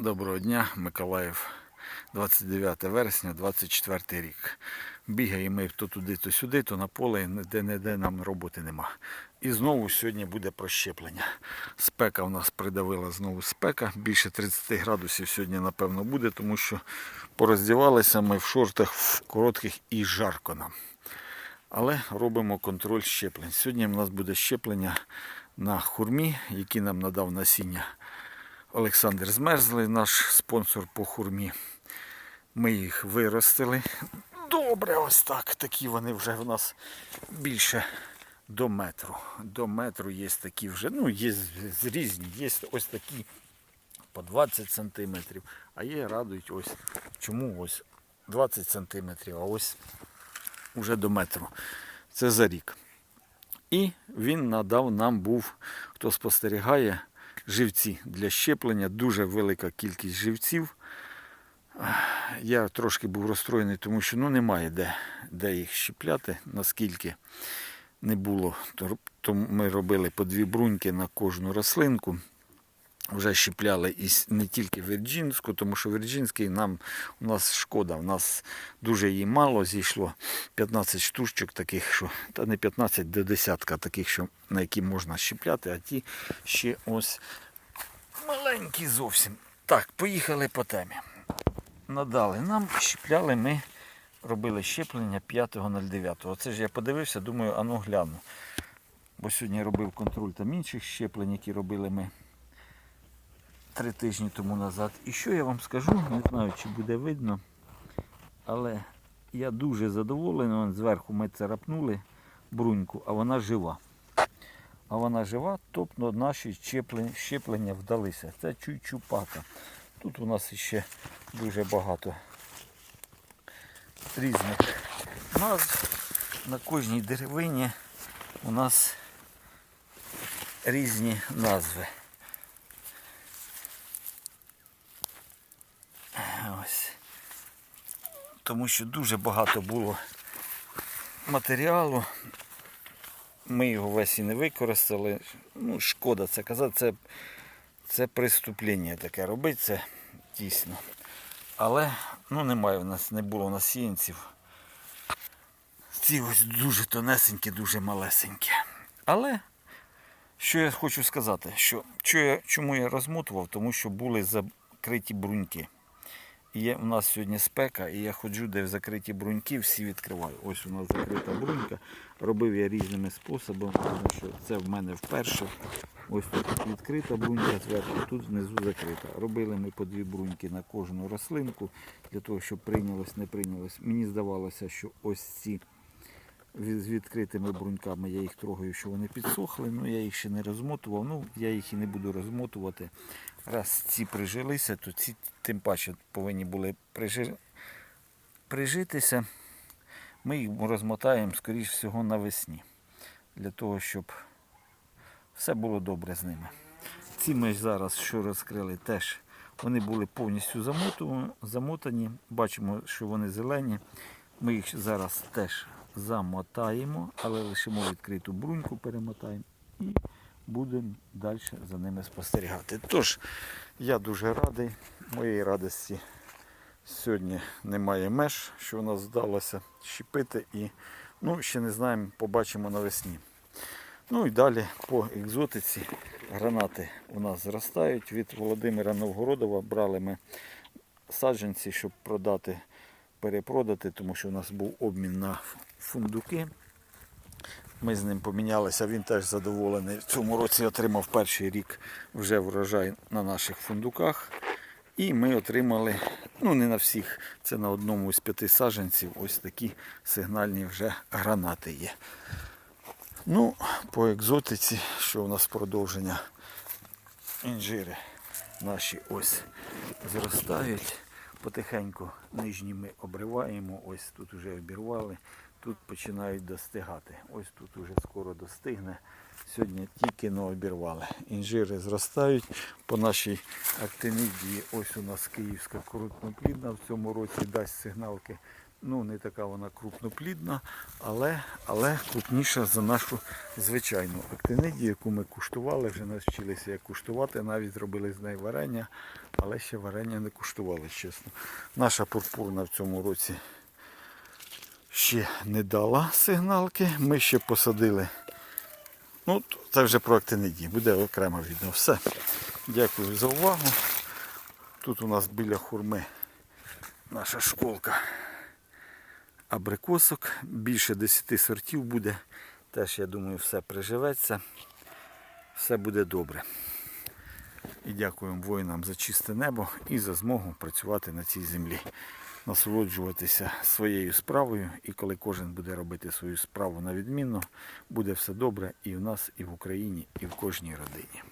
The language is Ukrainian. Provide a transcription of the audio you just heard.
Доброго дня, Миколаїв, 29 вересня, 24 рік. Бігаємо ми то туди, то сюди, то на поле, де не де нам роботи нема. І знову сьогодні буде прощеплення. Спека в нас придавила знову спека. Більше 30 градусів сьогодні, напевно, буде, тому що пороздівалися ми в шортах в коротких і жарко нам. Але робимо контроль щеплень. Сьогодні в нас буде щеплення на хурмі, які нам надав насіння Олександр Змерзлий, наш спонсор по хурмі. Ми їх виростили. Добре, ось так. Такі вони вже в нас більше до метру. До метру є такі вже, ну, є різні, є ось такі по 20 сантиметрів, а є радують ось. Чому ось 20 сантиметрів, а ось уже до метру. Це за рік. І він надав нам був, хто спостерігає, живці для щеплення. Дуже велика кількість живців. Я трошки був розстроєний, тому що ну, немає де, де їх щепляти, наскільки не було. То, ми робили по дві бруньки на кожну рослинку. Вже щепляли і не тільки Вірджинську, тому що Вірджинський нам у нас шкода. У нас дуже її мало зійшло. 15 штучок таких, що та не 15 до десятка таких, що на які можна щепляти, а ті ще ось маленькі зовсім. Так, поїхали по темі. Надали нам, щепляли ми, робили щеплення 5.09. Оце ж я подивився, думаю, ану гляну. Бо сьогодні робив контроль там інших щеплень, які робили ми три тижні тому назад. І що я вам скажу, не знаю, чи буде видно, але я дуже задоволений. Зверху ми царапнули бруньку, а вона жива. А вона жива, тобто наші щеплення вдалися. Це чуйчупака. Тут у нас ще дуже багато різних назв. На кожній деревині у нас різні назви. Ось. Тому що дуже багато було матеріалу. Ми його весь і не використали. Ну, шкода це казати, це, це преступлення таке робити, це дійсно. Але ну, немає в нас, не було насіянців. Ці ось дуже тонесенькі, дуже малесенькі. Але що я хочу сказати, що, що я, чому я розмотував, тому що були закриті бруньки. Є, у нас сьогодні спека, і я ходжу, де закриті бруньки, всі відкриваю. Ось у нас закрита брунька. Робив я різними способами, тому що це в мене вперше. Ось тут відкрита брунька зверху, тут знизу закрита. Робили ми по дві бруньки на кожну рослинку, для того, щоб прийнялось, не прийнялось. Мені здавалося, що ось ці з відкритими бруньками я їх трогаю, що вони підсохли, ну я їх ще не розмотував, ну я їх і не буду розмотувати. Раз ці прижилися, то ці тим паче повинні були прижи... прижитися. Ми їх розмотаємо, скоріш всього, навесні. Для того, щоб все було добре з ними. Ці ми зараз, що розкрили, теж вони були повністю замотані. Бачимо, що вони зелені. Ми їх зараз теж замотаємо, але лишимо відкриту бруньку, перемотаємо і будемо далі за ними спостерігати. Тож, я дуже радий. Моєї радості сьогодні немає меж, що у нас вдалося щепити і ну, ще не знаємо, побачимо навесні. Ну і далі по екзотиці гранати у нас зростають. Від Володимира Новгородова брали ми саджанці, щоб продати, перепродати, тому що у нас був обмін на фундуки. Ми з ним помінялися, він теж задоволений. В цьому році отримав перший рік вже врожай на наших фундуках. І ми отримали, ну не на всіх, це на одному з п'яти саджанців, ось такі сигнальні вже гранати є. Ну, по екзотиці, що у нас продовження інжири наші ось зростають. Потихеньку нижні ми обриваємо, ось тут вже обірвали, тут починають достигати. Ось тут уже скоро достигне. Сьогодні тільки но обірвали. Інжири зростають по нашій актинидії. Ось у нас київська крупноплідна в цьому році дасть сигналки Ну, не така вона крупноплідна, але, але крупніша за нашу звичайну актинидію, яку ми куштували, вже навчилися як куштувати, навіть зробили з неї варення, але ще варення не куштували, чесно. Наша пурпурна в цьому році ще не дала сигналки. Ми ще посадили. Ну, це вже про актинидії, буде окремо відео. Все. Дякую за увагу. Тут у нас біля хурми наша школка абрикосок. Більше 10 сортів буде. Теж, я думаю, все приживеться. Все буде добре. І дякуємо воїнам за чисте небо і за змогу працювати на цій землі. Насолоджуватися своєю справою. І коли кожен буде робити свою справу на відмінно, буде все добре і в нас, і в Україні, і в кожній родині.